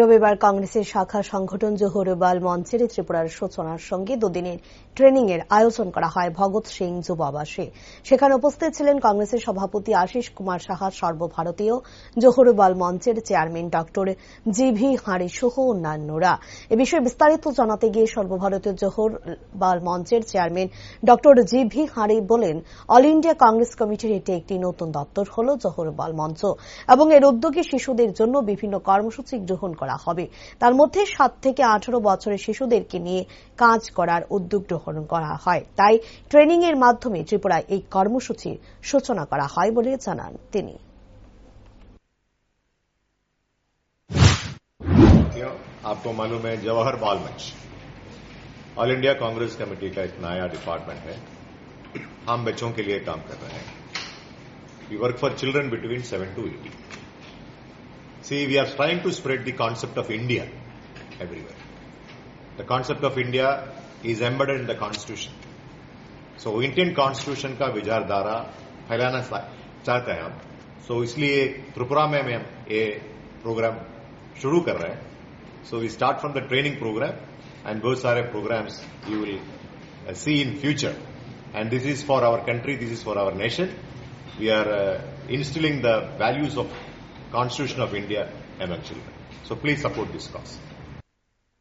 রবিবার কংগ্রেসের শাখা সংগঠন জোহরবাল মঞ্চের ত্রিপুরার সূচনার সঙ্গে দুদিনের ট্রেনিং এর আয়োজন করা হয় ভগৎ সিং যুব আবাসে সেখানে উপস্থিত ছিলেন কংগ্রেসের সভাপতি আশিস কুমার সাহা, সর্বভারতীয় জোহরবাল মঞ্চের চেয়ারম্যান ডক্টর জি ভি হাঁড়ি সহ অন্যান্যরা। এ বিষয়ে বিস্তারিত জানাতে গিয়ে সর্বভারতীয় জোহরবাল মঞ্চের চেয়ারম্যান ডক্টর জি ভি হাঁড়ি বলেন, অল ইন্ডিয়া কংগ্রেস কমিটির এটি একটি নতুন দপ্তর হল জোহরবাল মঞ্চ এবং এর উদ্যোগে শিশুদের জন্য বিভিন্ন কর্মসূচি গ্রহণ করা হবে তার মধ্যে সাত থেকে আঠারো বছরের শিশুদেরকে নিয়ে কাজ করার উদ্যোগ গ্রহণ করা হয় তাই ট্রেনিং এর মাধ্যমে ত্রিপুরায় এই কর্মসূচির সূচনা করা হয় বলে জানান তিনি साथियों आपको मालूम है जवाहर बाल मंच ऑल इंडिया कांग्रेस कमेटी का एक नया डिपार्टमेंट है हम बच्चों के लिए काम कर रहे हैं we work for children between seven to eighty see we are trying to spread the concept of India everywhere the concept of India is embedded in the constitution so Indian constitution का विचारधारा फैलाना चाहते हैं हम सो इसलिए त्रिपुरा में हम ये प्रोग्राम शुरू कर रहे हैं so we start from the training programme and बहुत सारे programmes you will see in future and this is for our country this is for our nation we are instilling the values of constitution of india among children so please support this cause